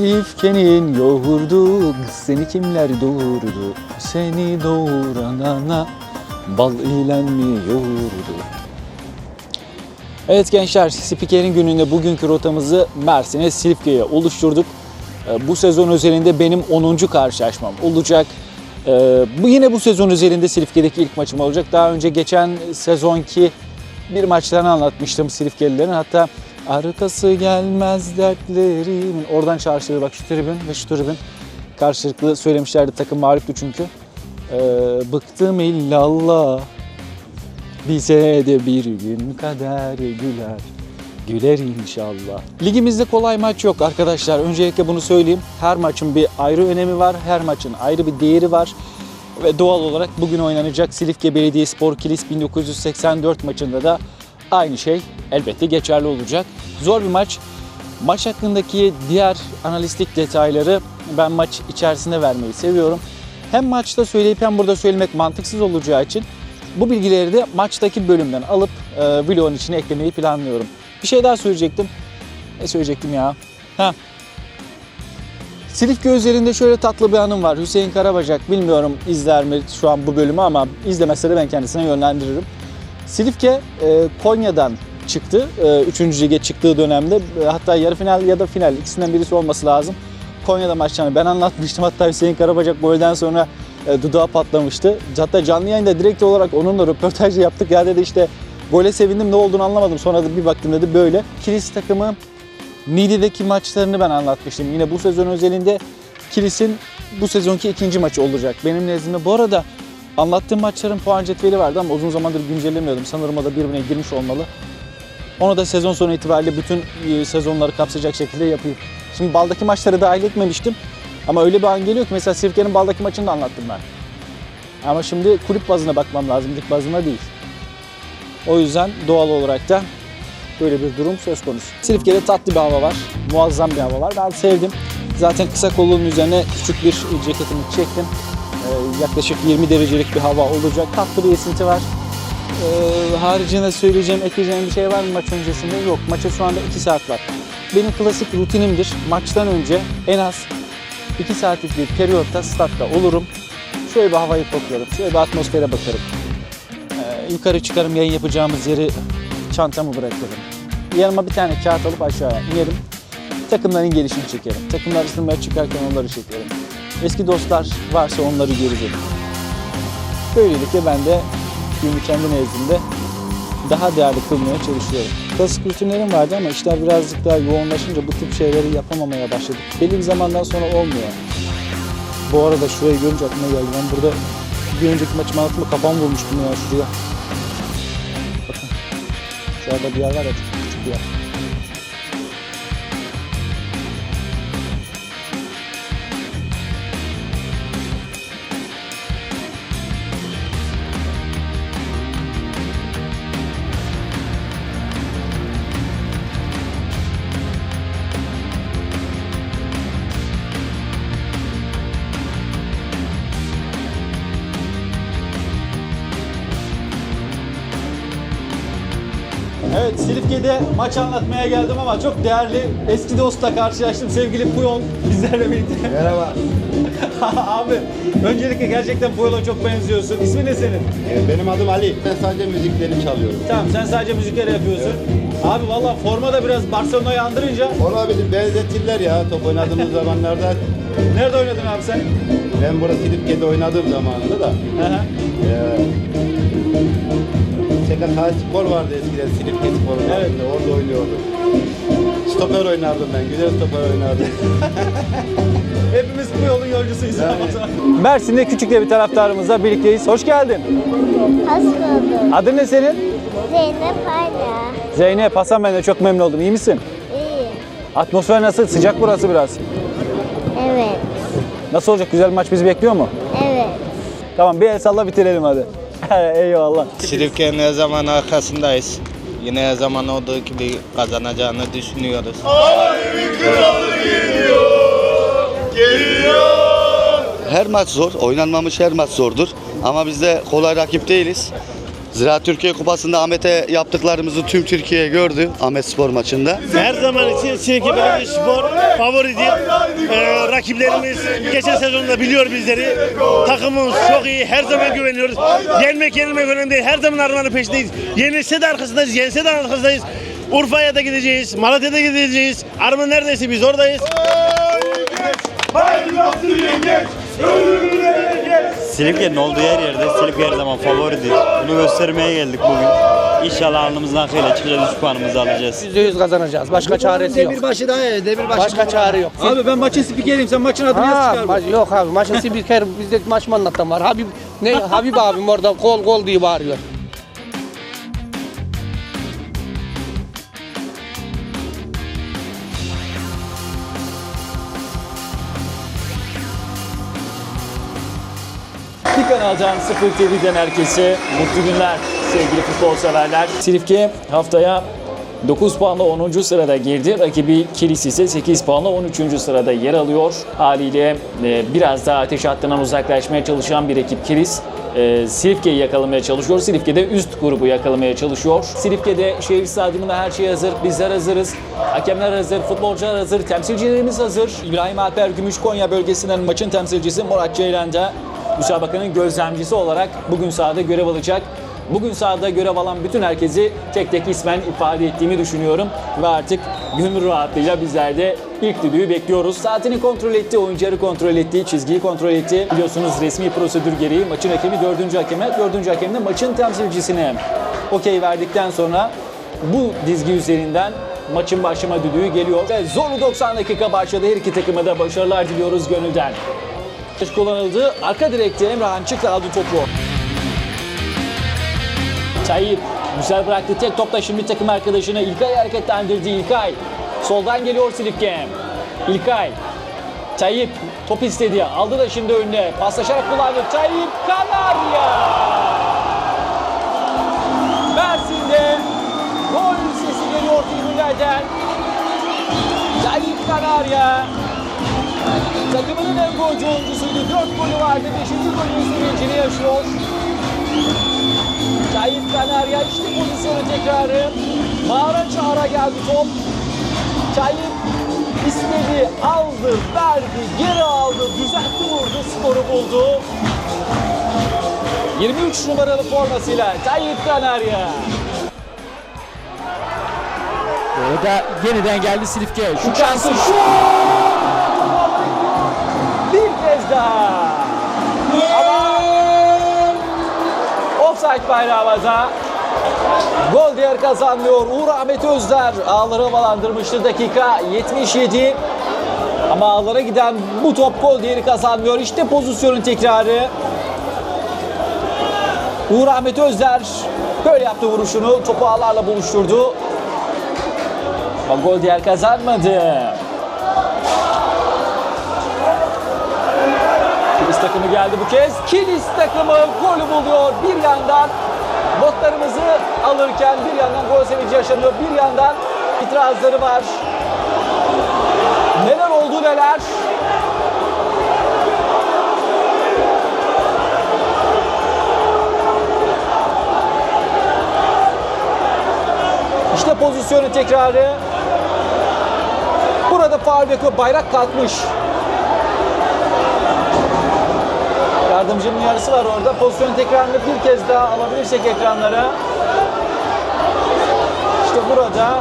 Silifke'nin yoğurdu seni kimler doğurdu? Seni doğuran ana bal ile mi yoğurdu? Evet gençler, Spiker'in gününde bugünkü rotamızı Mersin'e Silifke'ye oluşturduk. Ee, Bu sezon özelinde benim 10. karşılaşmam olacak. Ee, Bu yine bu sezon özelinde Silifke'deki ilk maçım olacak. Daha önce geçen sezonki bir maçlarını anlatmıştım Silifkelilerin. Hatta arkası gelmez dertlerimin. Oradan çağrıştırdı bak şu tribün ve şu tribün. Karşılıklı söylemişlerdi takım mağluptu çünkü. Ee, bıktım illallah bize de bir gün kader güler. Güler inşallah. Ligimizde kolay maç yok arkadaşlar. Öncelikle bunu söyleyeyim. Her maçın bir ayrı önemi var. Her maçın ayrı bir değeri var. Ve doğal olarak bugün oynanacak Silifke Belediyespor Kilis 1984 maçında da aynı şey elbette geçerli olacak. Zor bir maç. Maç hakkındaki diğer analistik detayları ben maç içerisinde vermeyi seviyorum. Hem maçta söyleyip hem burada söylemek mantıksız olacağı için bu bilgileri de maçtaki bölümden alıp e, vlogun içine eklemeyi planlıyorum. Bir şey daha söyleyecektim. Ne söyleyecektim ya? Ha. Silifke üzerinde şöyle tatlı bir anım var. Hüseyin Karabacak bilmiyorum izler mi şu an bu bölümü ama izlemese de ben kendisine yönlendiririm. Silifke e, Konya'dan çıktı. E, üçüncü lige çıktığı dönemde e, hatta yarı final ya da final ikisinden birisi olması lazım. Konya'da maçlarını ben anlatmıştım. Hatta Hüseyin Karabacak golden sonra e, dudağı patlamıştı. Hatta canlı yayında direkt olarak onunla röportaj yaptık. Ya dedi işte gole sevindim ne olduğunu anlamadım. Sonra da bir baktım dedi böyle. Kilis takımı Niğde'deki maçlarını ben anlatmıştım. Yine bu sezon özelinde Kilis'in bu sezonki ikinci maçı olacak. Benim nezdimde bu arada anlattığım maçların puan cetveli vardı ama uzun zamandır güncellemiyordum. Sanırım o da birbirine girmiş olmalı. Onu da sezon sonu itibariyle bütün e, sezonları kapsayacak şekilde yapayım. Şimdi baldaki maçları dahil etmemiştim. Ama öyle bir an geliyor ki mesela Sirke'nin baldaki maçını da anlattım ben. Ama şimdi kulüp bazına bakmam lazım, lig bazına değil. O yüzden doğal olarak da böyle bir durum söz konusu. Silifke'de tatlı bir hava var, muazzam bir hava var. Ben sevdim. Zaten kısa kolluğun üzerine küçük bir ceketimi çektim. Ee, yaklaşık 20 derecelik bir hava olacak. Tatlı bir esinti var. Ee, haricinde söyleyeceğim, ekleyeceğim bir şey var mı maç öncesinde? Yok. Maça şu anda 2 saat var. Benim klasik rutinimdir. Maçtan önce en az 2 saatlik bir periyotta statta olurum. Şöyle bir havayı koklarım. Şöyle bir atmosfere bakarım. Ee, yukarı çıkarım yayın yapacağımız yeri çantamı bırakırım. Yanıma bir tane kağıt alıp aşağıya inerim. Takımların gelişini çekerim. Takımlar ısınmaya çıkarken onları çekerim. Eski dostlar varsa onları göreceğim. Böylelikle ben de günü kendi nezdimde daha değerli kılmaya çalışıyorum. Klasik rutinlerim vardı ama işler birazcık daha yoğunlaşınca bu tip şeyleri yapamamaya başladık. Belli bir zamandan sonra olmuyor. Bu arada şurayı görünce aklıma geldi. Ben burada bir önceki maçımı anlattığımda kafam vurmuştum ya şuraya. Bakın. Şurada bir yer var ya çok küçük bir yer. Evet Silifke'de maç anlatmaya geldim ama çok değerli eski dostla karşılaştım. Sevgili Puyol bizlerle birlikte. Merhaba. Abi öncelikle gerçekten Puyol'a çok benziyorsun. İsmi ne senin? Ee, Benim adım Ali. Ben sadece müzikleri çalıyorum. Tamam sen sadece müzikleri yapıyorsun. Abi valla forma da biraz Barcelona'yı andırınca. Olabilir benzetirler ya top oynadığımız zamanlarda. Nerede oynadın abi sen? Ben burada Silifke'de oynadığım zamanında da. Hı hı. Ee, SKK Spor vardı eskiden Silifke Spor'un Evet. altında, orada oynuyordum. Stoper oynardım ben, güzel stoper oynardım. Hepimiz bu yolun yolcusuyuz. Mersin'de küçük de bir taraftarımızla birlikteyiz. Hoş geldin. Hoş bulduk. Adın ne senin? Zeynep Hala. Zeynep Hasan ben de çok memnun oldum. İyi misin? İyi. Atmosfer nasıl? Sıcak burası biraz. Evet. Nasıl olacak? Güzel bir maç bizi bekliyor mu? Evet. Tamam bir el salla bitirelim hadi. Eyvallah. Silifke'nin her zaman arkasındayız. Yine her zaman olduğu gibi kazanacağını düşünüyoruz. Her maç zor, oynanmamış her maç zordur. Ama biz de kolay rakip değiliz. Ziraat Türkiye Kupası'nda Ahmet'e yaptıklarımızı tüm Türkiye gördü Ahmet Spor maçında. Her zaman için Silke Belediyespor favoridir. Ee, rakiplerimiz geçen sezonda biliyor bizleri. Takımımız çok iyi. Her zaman güveniyoruz. Yenmek yenilmek önemli değil. Her zaman armanın peşindeyiz. Yenilse de arkasındayız, yense de arkasındayız. Urfa'ya da gideceğiz, Malatya'da gideceğiz. Arma neredeyse biz oradayız. Silifke'nin olduğu her yerde Silifke her zaman favoridir. Bunu göstermeye geldik bugün. İnşallah alnımızdan akıyla çıkacağız, 3 puanımızı alacağız. %100 kazanacağız. Başka çaresi yok. Demirbaşı daha iyi. Demirbaşı. Başka çare yok. Abi ben maçın spikeriyim. Sen maçın adını yaz Ha, çıkar. yok abi maçın spiker bizde maç mı anlatan var. Habib ne Habib abim orada gol gol diye bağırıyor. Kanaldan Sıfır TV'den herkese mutlu günler sevgili futbol severler. Silifke haftaya 9 puanla 10. sırada girdi. Rakibi Kilis ise 8 puanla 13. sırada yer alıyor. Haliyle e, biraz daha ateş hattından uzaklaşmaya çalışan bir ekip Kilis. E, Silifke'yi yakalamaya çalışıyor. Silifke de üst grubu yakalamaya çalışıyor. Silifke'de şehir stadyumunda her şey hazır. Bizler hazırız. Hakemler hazır, futbolcular hazır, temsilcilerimiz hazır. İbrahim Alper Gümüş Konya bölgesinden maçın temsilcisi Murat Ceylan da müsabakanın gözlemcisi olarak bugün sahada görev alacak. Bugün sahada görev alan bütün herkesi tek tek ismen ifade ettiğimi düşünüyorum. Ve artık gönül rahatlığıyla bizler de ilk düdüğü bekliyoruz. Saatini kontrol etti, oyuncuları kontrol etti, çizgiyi kontrol etti. Biliyorsunuz resmi prosedür gereği maçın hakemi dördüncü hakeme, dördüncü hakem de maçın temsilcisine okey verdikten sonra bu dizgi üzerinden maçın başlama düdüğü geliyor. Ve zorlu 90 dakika başladı. Her iki takıma da başarılar diliyoruz gönülden. Kullanıldı. Arka direkte Emrah'ın çıktı aldı topu. Tayyip güzel bıraktı tek topla şimdi takım arkadaşına İlkay hareketlendirdi İlkay. Soldan geliyor Silifke. İlkay. Tayyip top istedi. Aldı da şimdi önüne. Paslaşarak kullandı. Tayyip Kanarya. Mersin'de gol sesi geliyor tribünlerden. Tayyip Kanarya. Takımının en golcü oyuncusuydu. 4 golü vardı. 5. golün sevincini yaşıyor. Tayyip Kanarya işte pozisyonu tekrarı. Mağara çağıra geldi top. Tayyip istedi, aldı, verdi, geri aldı, düzeltti vurdu, skoru buldu. 23 numaralı formasıyla Tayyip Kanarya. Orada yeniden geldi Silifke. Şu şansı şu. Kez daha. Ama offside bayrağı havada. Gol değer kazanmıyor. Uğur Ahmet Özler ağları havalandırmıştı dakika 77. Ama ağlara giden bu top gol değeri kazanmıyor. İşte pozisyonun tekrarı. Uğur Ahmet Özler böyle yaptı vuruşunu. Topu ağlarla buluşturdu. Ama gol değer kazanmadı. Kilis takımı geldi bu kez. Kilis takımı golü buluyor. Bir yandan notlarımızı alırken bir yandan gol sevinci yaşanıyor. Bir yandan itirazları var. Neler oldu neler. İşte pozisyonu tekrarı. Burada faul. Bayrak kalkmış. Yardımcının yarısı var orada. Pozisyon tekrarını bir kez daha alabilirsek ekranlara. İşte burada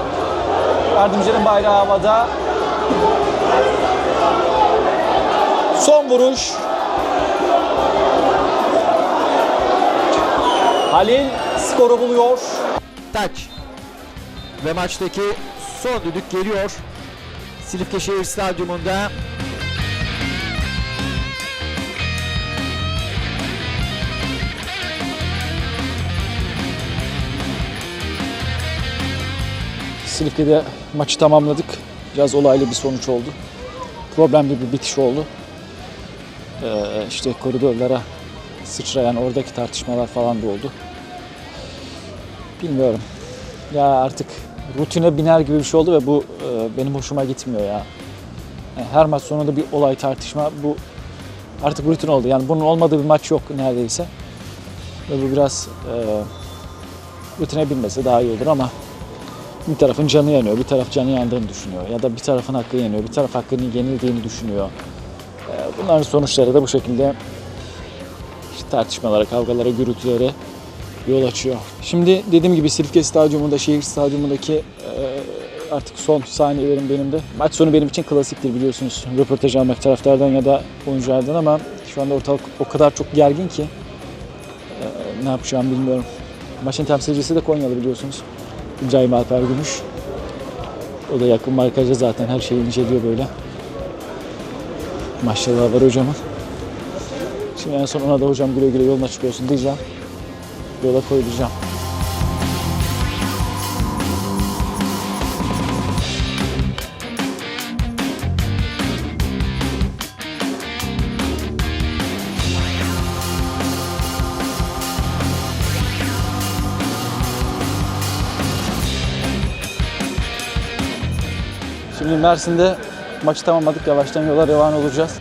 yardımcının bayrağı havada. Son vuruş. Halil skoru buluyor. Taç. Ve maçtaki son düdük geliyor. Silifke Şehir Stadyumunda. Silifke'de maçı tamamladık. Biraz olaylı bir sonuç oldu. Problemli bir bitiş oldu. Ee, işte koridorlara sıçrayan oradaki tartışmalar falan da oldu. Bilmiyorum. Ya artık rutine biner gibi bir şey oldu ve bu e, benim hoşuma gitmiyor ya. Yani her maç sonunda bir olay tartışma bu artık rutin oldu. Yani bunun olmadığı bir maç yok neredeyse. Ve bu biraz e, götürebilmese daha iyi olur ama bir tarafın canı yanıyor, bir taraf canı yandığını düşünüyor ya da bir tarafın hakkı yeniyor, bir taraf hakkının yenildiğini düşünüyor. Ee, Bunların sonuçları da bu şekilde işte tartışmalara, kavgalara, gürültülere yol açıyor. Şimdi dediğim gibi Silifke Stadyumunda, şehir stadyumundaki e, artık son saniyelerim benim de. Maç sonu benim için klasiktir biliyorsunuz. Röportaj almak taraftardan ya da oyunculardan ama şu anda ortalık o kadar çok gergin ki e, ne yapacağımı bilmiyorum. Maçın temsilcisi de Konyalı biliyorsunuz. İbrahim Alper Gümüş. O da yakın markaja zaten her şeyi inceliyor böyle. Maşallah var hocamın. Şimdi en son ona da hocam güle güle yolun açık olsun diyeceğim. Yola koyulacağım. Şimdi Mersin'de maçı tamamladık. Yavaştan yola revan olacağız.